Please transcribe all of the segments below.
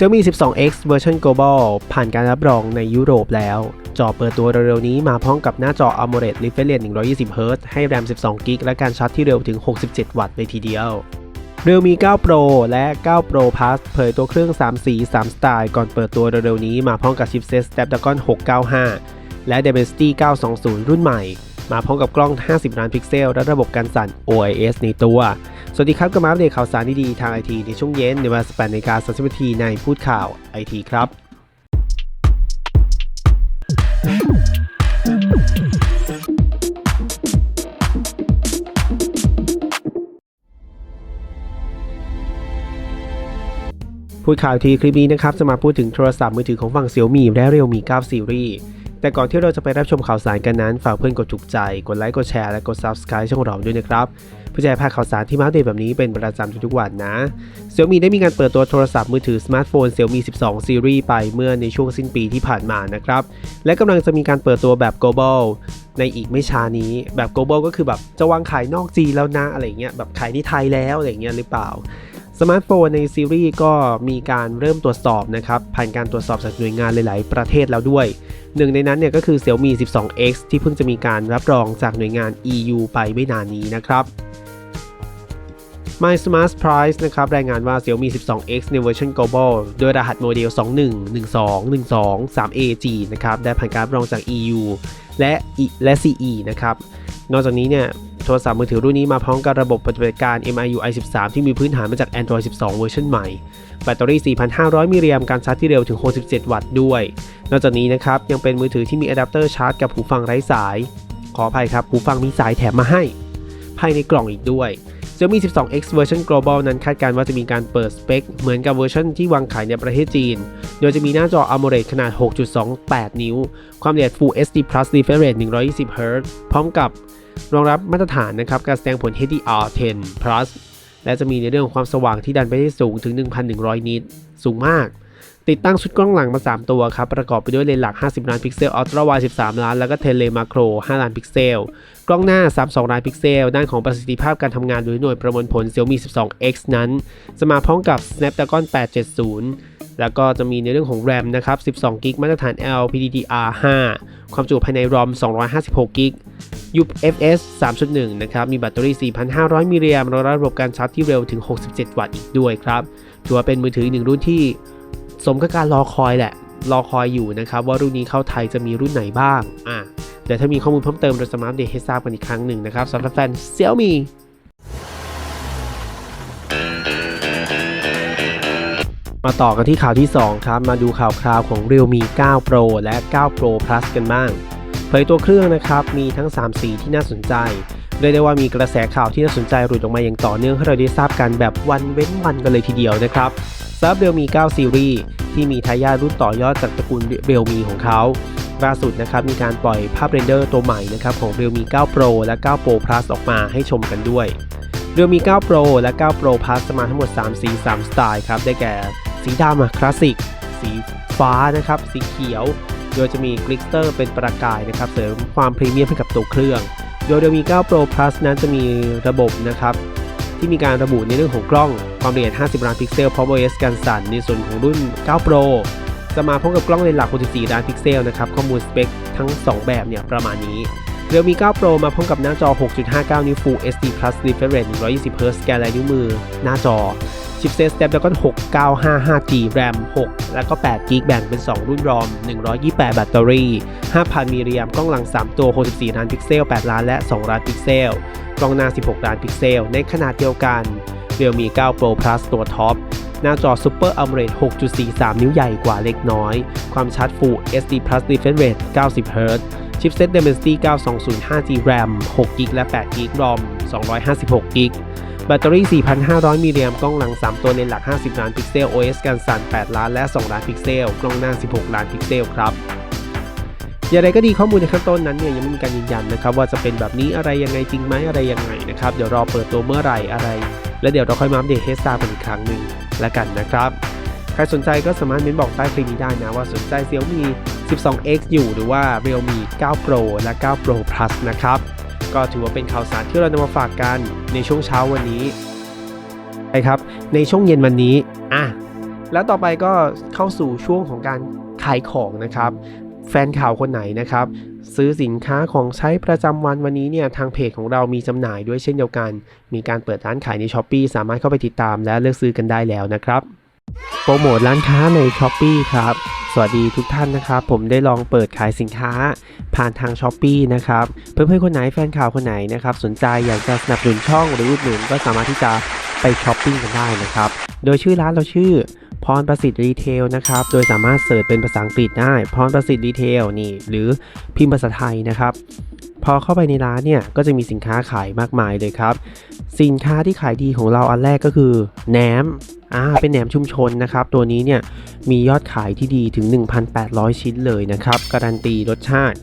Xiaomi 12X เวอร์ชัน Global ผ่านการรับรองในยุโรปแล้ว จอเปิดตัวเร็วๆนี้มาพร้อมกับหน้าจอ AMOLED Refresh Rate 120Hz ให้แรม 12 g b และการชาร์จที่เร็วถึง 67 วัตต์เลยทีเดียว Realme 9 Pro และ 9 Pro Plus เผยตัวเครื่อง 3 สี 3 สไตล์ ก่อนเปิดตัวเร็วๆนี้มาพร้อมกับชิปเซต Snapdragon 695 และ Dimensity 920 รุ่นใหม่ มาพร้อมกับกล้อง 50 ล้านพิกเซล และระบบการสั่น OIS ในตัว สวัสดีครับก็มาอัปเดตข่าวสารดีๆทางไอทีในช่วงเย็นในเวลา18นาฬิกา30นาทีในพูดข่าวไอทีครับพูดข่าวทีคลิปนี้นะครับจะมาพูดถึงโทรศัพท์มือถือของฝั่ง Xiaomi และ Realme 9 Series แต่ก่อนที่เราจะไปรับชมข่าวสารกันนั้น ฝากเพื่อนกดถูกใจ กดไลค์ กดแชร์ และกด Subscribe ช่องเราด้วยนะครับ เพื่อจะพลาดข่าวสารที่มาอัปเดตแบบนี้เป็นประจำทุกๆวันนะ Xiaomi ได้มีการเปิดตัวโทรศัพท์มือถือสมาร์ทโฟน Xiaomi 12 Series ไปเมื่อในช่วงสิ้นปีที่ผ่านมานะครับ และกำลังจะมีการเปิดตัวแบบ global ในอีกไม่ช้านี้แบบ global ก็คือแบบจะวางขายนอกจีนแล้วนะอะไรเงี้ยแบบขายที่ไทยแล้วอะไรเงี้ยหรือเปล่า สมาร์ทโฟนในซีรีส์ก็มีการเริ่มตรวจสอบนะครับผ่านการตรวจสอบจากหน่วยงานหลาย ๆ ประเทศแล้วด้วย หนึ่งในนั้นเนี่ยก็คือ Xiaomi 12X ที่เพิ่งจะมีการรับรองจากหน่วยงาน EU ไปไม่นานนี้นะครับ My Smart Price นะครับรายงานว่า Xiaomi 12X ในเวอร์ชัน Global โดยรหัสโมเดล 211212 3AG นะครับได้ผ่านการรับรองจาก EU และและ CE นะครับนอกจากนี้เนี่ย โทรศัพท์มือถือรุ่นนี้มาพร้อมกับระบบปฏิบัติการ MIUI 13 ที่มีพื้นฐานมาจาก Android 12 เวอร์ชันใหม่ แบตเตอรี่ 4,500 มิลลิแอมป์การชาร์จที่เร็วถึง 67 วัตต์ด้วย นอกจากนี้นะครับ ยังเป็นมือถือที่มีอะแดปเตอร์ชาร์จกับหูฟังไร้สาย ขออภัยครับ หูฟังมีสายแถมมาให้ ภายในกล่องอีกด้วย Xiaomi 12X เวอร์ชัน Global นั้นคาดการณ์ว่าจะมีการเปิดสเปค เหมือนกับเวอร์ชันที่วางขายในประเทศจีน โดยจะมีหน้าจอ AMOLED ขนาด 6.28 นิ้ว ความละเอียด Full HD Plus Refresh Rate 120Hz พร้อมกับ รองรับมาตรฐานนะครับการแสดงผล HDR10 Plus และจะมีในเรื่องของความสว่างที่ดันไปได้สูงถึง 1,100 นิต สูงมาก ติดตั้งชุดกล้องหลังมา 3 ตัวครับ ประกอบไปด้วยเลนส์หลัก 50 ล้านพิกเซลอัลตร้าไวด์13 ล้าน แล้วก็เทเลมาโคร 5 ล้านพิกเซล กล้องหน้า 32 ล้านพิกเซล ด้านของประสิทธิภาพการทำงานโดยหน่วยประมวลผล Xiaomi 12X นั้น จะมาพร้อมกับ Snapdragon 870 แล้วก็จะมีในเรื่องของ RAM นะครับ 12 g b มาตรฐาน LPDDR5 ความจุภายใน ROM 256 g b UFS 3.1 นะครับ มีแบตเตอรี่ 4,500 มิลลิแอมป์รองรับระบบการชาร์จที่เร็วถึง 67 วัตต์อีกด้วยครับ ถือว่าเป็นมือถืออีกหนึ่งรุ่นที่สมกับการรอคอยแหละ รอคอยอยู่นะครับ ว่ารุ่นนี้เข้าไทยจะมีรุ่นไหนบ้าง อะ เดี๋ยวถ้ามีข้อมูลเพิ่มเติมเราจะมาอัปเดตให้ทราบกันอีกครั้งหนึ่งนะครับสำหรับแฟน Xiaomi มาต่อกันที่ข่าวที่ 2 ครับ มาดูข่าวคราวของ Realme 9 Pro และ 9 Pro Plus กันบ้าง เผยตัวเครื่องนะครับ มีทั้ง 3 สีที่น่าสนใจเรียกได้ว่ามีกระแสข่าวที่น่าสนใจหลุดออกมาอย่างต่อเนื่องให้เราได้ทราบกันแบบวันเว้นวันกันเลยทีเดียวนะครับสำหรับ Realme 9 Series ที่มีทายาทรุ่นต่อยอดจากตระกูล Realme ของเขาล่าสุดนะครับมีการปล่อยภาพเรนเดอร์ตัวใหม่นะครับของ Realme 9 Pro และ 9 Pro Plus ออกมาให้ชมกันด้วย Realme 9 Pro และ 9 Pro Plus จะมาทั้งหมด 3 สี 3 สไตล์ครับ ได้แก่ สีดำอะคลาสสิก สีฟ้านะครับ สีเขียว โดยจะมีกลิกเตอร์เป็นประกายนะครับ เสริมความพรีเมียมให้กับตัวเครื่องโดย Realme 9 Pro Plus นั้นจะมีระบบนะครับ ที่มีการระบุในเรื่องของกล้องความละเอียด 50 ล้านพิกเซลพร้อม OS กันสั่นในส่วนของรุ่น 9 Pro จะมาพร้อมกับกล้องเลนส์หลัก 64 ล้านพิกเซลนะครับ ข้อมูลสเปคทั้ง 2 แบบเนี่ยประมาณนี้ Realme 9 Pro มาพร้อมกับหน้าจอ 6.59 นิ้ว Full HD Plus Refresh Rate 120Hz สแกนลายนิ้วมือ หน้าจอ ชิปเซต Snapdragon 6955G RAM 6 แล้วก็8 g b แบ่งเป็น 2 รุ่น ROM 128 แบตเตอรี่ 5,000 มิลลิแอมป์กล้องหลัง 3 ตัว 64 ล้านพิกเซล 8 ล้านและ 2 ล้านพิกเซล กล้องหน้า 16 ล้านพิกเซล ในขนาดเดียวกัน Realme 9 Pro Plus ตัวท็อป หน้าจอ Super AMOLED 6.43 นิ้วใหญ่กว่าเล็กน้อย ความชัด Full HD Plus Refresh Rate 90Hz ชิปเซต Dimensity 920 5G RAM 6 g b และ 8 g b ROM 256 g b แบตเตอรี่ 4,500 มิลลิแอมป์กล้องหลัง 3 ตัวเลนหลัก 50 ล้านพิกเซล OS กันสั่น 8 ล้าน และ 2 ล้านพิกเซล กล้องหน้า 16 ล้านพิกเซลครับอย่างไรก็ดีข้อมูลในขั้นต้นนั้นเนี่ยยังไม่มีการยืนยันนะครับว่าจะเป็นแบบนี้อะไรยังไงจริงไหมอะไรยังไงนะครับเดี๋ยวรอเปิดตัวเมื่อไหร่อะไร แล้วเดี๋ยวเราค่อยมาอัปเดตให้ทราบกันอีกครั้งหนึ่งแล้วกันนะครับใครสนใจก็สามารถเม้นบอกใต้คลิปนี้ได้นะว่าสนใจ Xiaomi 12X อยู่หรือว่า Realme 9 Pro และ 9 Pro Plus นะครับ ก็ถือว่าเป็นข่าวสารที่เรานำมาฝากกันในช่วงเช้าวันนี้ใช่ครับในช่วงเย็นวันนี้อะแล้วต่อไปก็เข้าสู่ช่วงของการขายของนะครับ แฟนข่าวคนไหนนะครับ ซื้อสินค้าของใช้ประจำวันวันนี้เนี่ยทางเพจของเรามีจำหน่ายด้วยเช่นเดียวกัน มีการเปิดร้านขายใน s h อ p e e สามารถเข้าไปติดตามและเลือกซื้อกันได้แล้วนะครับ โปรโมทร้านค้าใน s h อ p e e ครับ วัสดีทุกท่านนะครับ ผมได้ลองเปิดขายสินค้าผ่านทาง s h อ p e e นะครับ เพื่อนๆคนไหนแฟนข่าวคนไหนนะครับ สนใจอยากจะสนับสนุนช่องหรืออุดหนุนก็สามารถที่จะไปช้อปปิ้งกันได้นะครับ โดยชื่อร้านเราชื่อ พรประสิทธิ์รีเทลนะครับ โดยสามารถเสิร์ชเป็นภาษาอังกฤษได้ พรประสิทธิ์รีเทลนี่ หรือพิมพ์ภาษาไทยนะครับ พอเข้าไปในร้านเนี่ย ก็จะมีสินค้าขายมากมายเลยครับ สินค้าที่ขายดีของเราอันแรกก็คือแหนม อ่า เป็นแหนมชุมชนนะครับ ตัวนี้เนี่ย มียอดขายที่ดีถึง 1,800 ชิ้นเลยนะครับ การันตีรสชาติ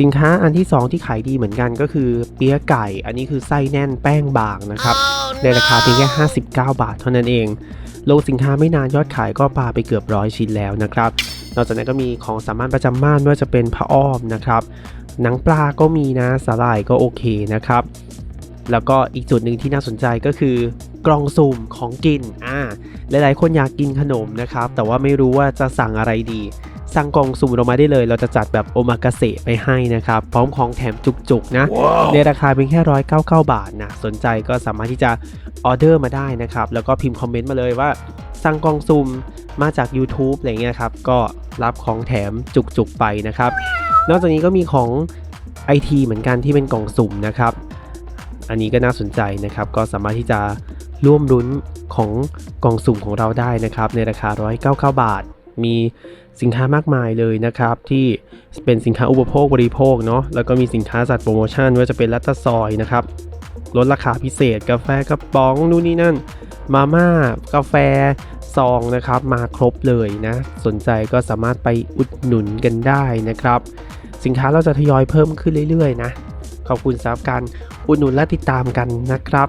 สินค้าอันที่ 2 ที่ขายดีเหมือนกันก็คือเปี๊ยะไก่ อันนี้คือไส้แน่นแป้งบางนะครับในราคาเพียงแค่ 59 บาทเท่านั้นเอง ลงสินค้าไม่นานยอดขายก็ปาไปเกือบร้อยชิ้นแล้วนะครับ นอกจากนั้นก็มีของสามัญประจำบ้านไม่ว่าจะเป็นผ้าอ้อมนะครับหนังปลาก็มีนะสาหร่ายก็โอเคนะครับ แล้วก็อีกจุดหนึ่งที่น่าสนใจก็คือกล่องสุ่มของกินอ่าหลายๆคนอยากกินขนมนะครับ แต่ว่าไม่รู้ว่าจะสั่งอะไรดี สั่งกล่องสุ่มเรามาได้เลย เราจะจัดแบบโอมากาเสะไปให้นะครับ พร้อมของแถมจุกๆนะในราคาเพียงแค่ 199 บาทนะ สนใจก็สามารถที่จะออเดอร์มาได้นะครับ แล้วก็พิมพ์คอมเมนต์มาเลยว่าสั่งกล่องสุ่มมาจาก YouTube อะไรเงี้ยครับ ก็รับของแถมจุกๆไปนะครับ นอกจากนี้ก็มีของ IT เหมือนกันที่เป็นกล่องสุ่มนะครับอันนี้ก็น่าสนใจนะครับ ก็สามารถที่จะร่วมรุ้นของกล่องสุ่มของเราได้นะครับ ในราคา 199 บาท มี สินค้ามากมายเลยนะครับ ที่เป็นสินค้าอุปโภคบริโภคเนาะแล้วก็มีสินค้าจัดโปรโมชั่นว่าจะเป็นลัตตซอยนะครับลดราคาพิเศษ กาแฟกระป๋องนู่นนี่นั่น มาม่ากาแฟซองนะครับมาครบเลยนะสนใจก็สามารถไปอุดหนุนกันได้นะครับ สินค้าเราจะทยอยเพิ่มขึ้นเรื่อยๆนะขอบคุณสำหรับการอุดหนุนและติดตามกันนะครับ